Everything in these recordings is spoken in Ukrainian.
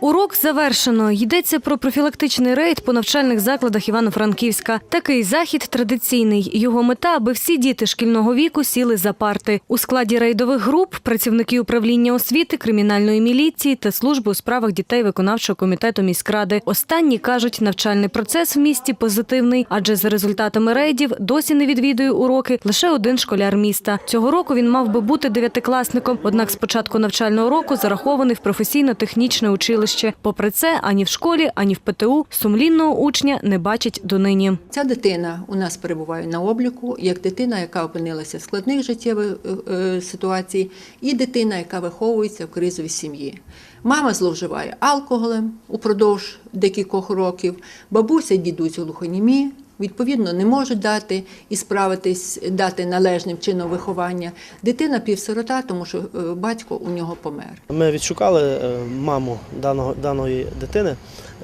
Урок завершено. Йдеться про профілактичний рейд по навчальних закладах Івано-Франківська. Такий захід традиційний. Його мета, аби всі діти шкільного віку сіли за парти. У складі рейдових груп працівники управління освіти, кримінальної міліції та служби у справах дітей виконавчого комітету міськради. Останні кажуть, навчальний процес в місті позитивний, адже за результатами рейдів досі не відвідує уроки лише один школяр міста. Цього року він мав би бути дев'ятикласником, однак з початку навчального року зарахований в професійно-технічне училище. Попри це, ані в школі, ані в ПТУ сумлінного учня не бачать донині. Ця дитина у нас перебуває на обліку як дитина, яка опинилася в складних життєвих е, е, ситуацій, і дитина, яка виховується в кризовій сім'ї. Мама зловживає алкоголем упродовж декількох років, бабуся дідусь глухонімі. Відповідно, не можуть дати і справитись, дати належним чином виховання. Дитина півсирота, тому що е, батько у нього помер. Ми відшукали е, маму даного, даної дитини,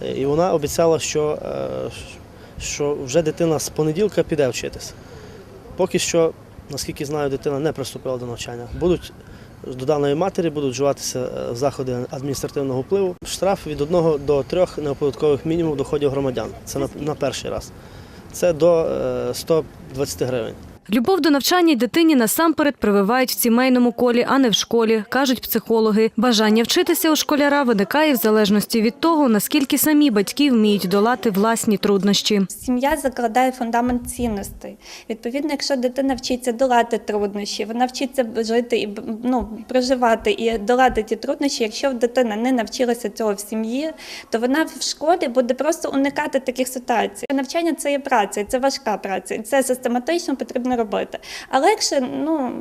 е, і вона обіцяла, що, що вже дитина з понеділка піде вчитися. Поки що, наскільки знаю, дитина не приступила до навчання. Будуть до даної матері будуть вживатися заходи адміністративного впливу. Штраф від 1 до 3 неоподаткових мінімумів доходів громадян. Це на, на перший раз. Це до е, 120 гривень. Любов до навчання дитині насамперед прививають в сімейному колі, а не в школі, кажуть психологи. Бажання вчитися у школяра виникає в залежності від того, наскільки самі батьки вміють долати власні труднощі. Сім'я закладає фундамент цінностей. Відповідно, якщо дитина вчиться долати труднощі, вона вчиться жити і ну, проживати і долати ті труднощі. Якщо дитина не навчилася цього в сім'ї, то вона в школі буде просто уникати таких ситуацій. Навчання це є праця, це важка праця, це систематично потрібно робити. А легше ну,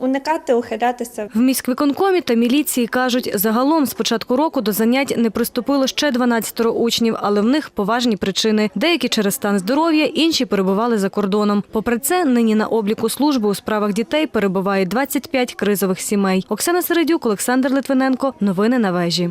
уникати, ухилятися. В міськвиконкомі та міліції кажуть, загалом з початку року до занять не приступило ще 12 учнів, але в них поважні причини. Деякі через стан здоров'я, інші перебували за кордоном. Попри це, нині на обліку служби у справах дітей перебуває 25 кризових сімей. Оксана Середюк, Олександр Литвиненко. Новини на вежі.